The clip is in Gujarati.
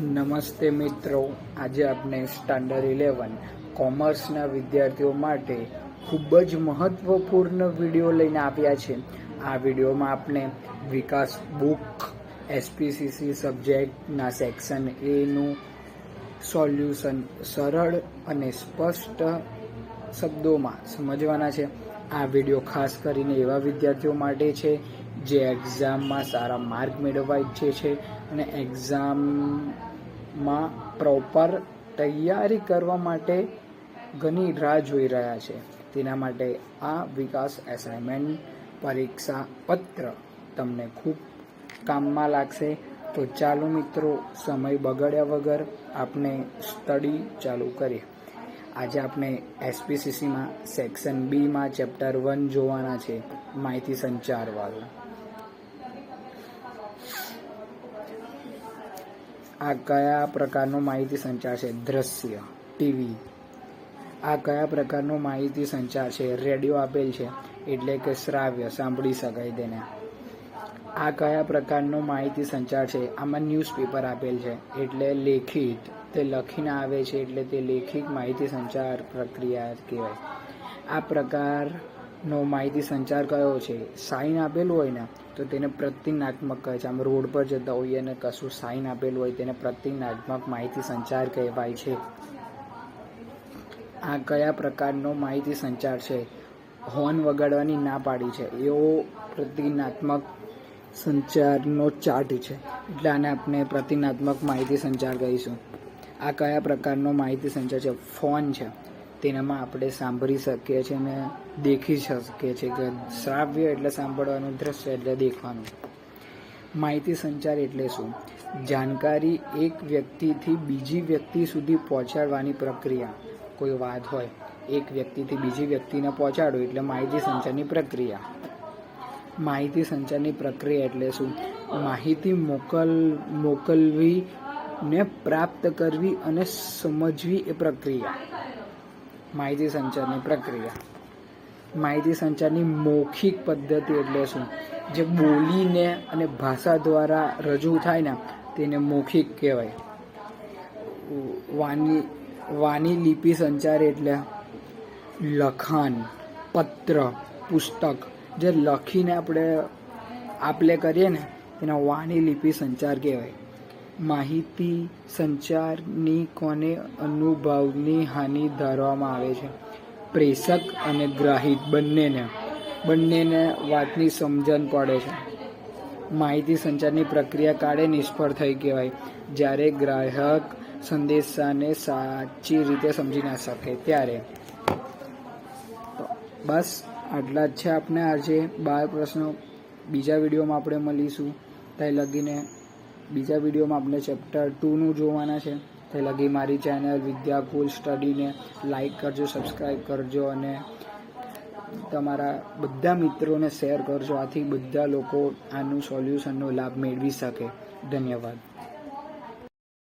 નમસ્તે મિત્રો. આજે આપણે સ્ટાન્ડર્ડ ઇલેવન કોમર્સના વિદ્યાર્થીઓ માટે ખૂબ જ મહત્વપૂર્ણ વીડિયો લઈને આવ્યા છે. આ વિડીયોમાં આપણે વિકાસ બુક એસપીસીસી સબ્જેક્ટના સેક્શન એનું સોલ્યુશન સરળ અને સ્પષ્ટ શબ્દોમાં સમજવાના છે. આ વીડિયો ખાસ કરીને એવા વિદ્યાર્થીઓ માટે છે, જે એક્ઝામમાં સારા માર્ક મેળવવા ઈચ્છે છે અને એક્ઝામમાં પ્રોપર તૈયારી કરવા માટે ઘણી રાહ જોઈ રહ્યા છે. તેના માટે આ વિકાસ એસાઇનમેન્ટ પરીક્ષા પત્ર તમને ખૂબ કામમાં લાગશે. તો ચાલો મિત્રો, સમય બગાડ્યા વગર આપણે સ્ટડી ચાલુ કરીએ. આજે આપણે એસપીસીસીમાં સેક્શન બીમાં ચેપ્ટર વન જોવાના છે. માહિતી સંચારવાળું આ કયા પ્રકારનો માહિતી સંચાર છે? દ્રશ્ય, ટીવી. આ કયા પ્રકારનો માહિતી સંચાર છે? રેડિયો આપેલ છે, એટલે કે શ્રાવ્ય, સાંભળી શકાય તેને. આ કયા પ્રકારનો માહિતી સંચાર છે? આમાં ન્યૂઝપેપર આપેલ છે, એટલે લેખિત. તે લખીને આવે છે, એટલે તે લેખિત માહિતી સંચાર પ્રક્રિયા કહેવાય. આ પ્રકારનો માહિતી સંચાર કયો છે? સાઇન આપેલું હોય ને, તો તેને પ્રતિજ્ઞાત્મક કહે છે. આમ રોડ પર જતા હોઈએ અને કશું સાઇન આપેલું હોય, તેને પ્રતિજ્ઞાત્મક માહિતી સંચાર કહેવાય છે. આ કયા પ્રકારનો માહિતી સંચાર છે? હોર્ન વગાડવાની ના પાડી છે. એવો પ્રતિજ્ઞાત્મક સંચારનો ચાર્ટ છે. એટલે આને આપણે પ્રતિજ્ઞાત્મક માહિતી સંચાર કહીશું. આ કયા પ્રકારનો માહિતી સંચાર છે? ફોન છે. તેનામાં આપણે સાંભળી શકીએ છીએ અને દેખી શકીએ છીએ કે શ્રાવ્ય એટલે સાંભળવાનું, દ્રશ્ય એટલે દેખવાનું. માહિતી સંચાર એટલે શું? જાણકારી એક વ્યક્તિથી બીજી વ્યક્તિ સુધી પહોંચાડવાની પ્રક્રિયા. કોઈ વાત હોય, એક વ્યક્તિથી બીજી વ્યક્તિને પહોંચાડો એટલે માહિતી સંચારની પ્રક્રિયા. માહિતી સંચારની પ્રક્રિયા એટલે શું? માહિતી મોકલ, મોકલવી ને પ્રાપ્ત કરવી અને સમજવી એ પ્રક્રિયા. માહિતી સંચારની પ્રક્રિયા. માહિતી સંચારની મૌખિક પદ્ધતિ એટલે શું? જે બોલીને અને ભાષા દ્વારા રજૂ થાય ને, તેને મૌખિક કહેવાય. વાની વાની લિપિ સંચાર એટલે લખાણ, પત્ર, પુસ્તક. જે લખીને આપણે આપલે કરીએ ને તેને વાની લિપિ સંચાર કહેવાય. માહિતી સંચારની કોને અનુભવની હાનિ ધારવામાં આવે છે? પ્રેષક અને ગ્રાહિત બંનેને બંનેને વાતની સમજણ પડે છે. માહિતી સંચારની પ્રક્રિયા કાળે નિષ્ફળ થઈ કહેવાય. જ્યારે ગ્રાહક સંદેશાને સાચી રીતે સમજી ના શકે ત્યારે. બસ, આટલા જ છે આપણે આજે. બાર પ્રશ્નો. બીજા વિડીયોમાં આપણે મળીશું. ત્યાં લગીને બીજા વિડીયોમાં આપણે ચેપ્ટર ટુનું જોવાના છે. તે લગી મારી ચેનલ વિદ્યાકુલ સ્ટડીને લાઈક કરજો સબસ્ક્રાઈબ કરજો અને તમારા બધા મિત્રોને શેર કરજો. આથી બધા લોકો આનું સોલ્યુશનનો લાભ મેળવી શકે. ધન્યવાદ.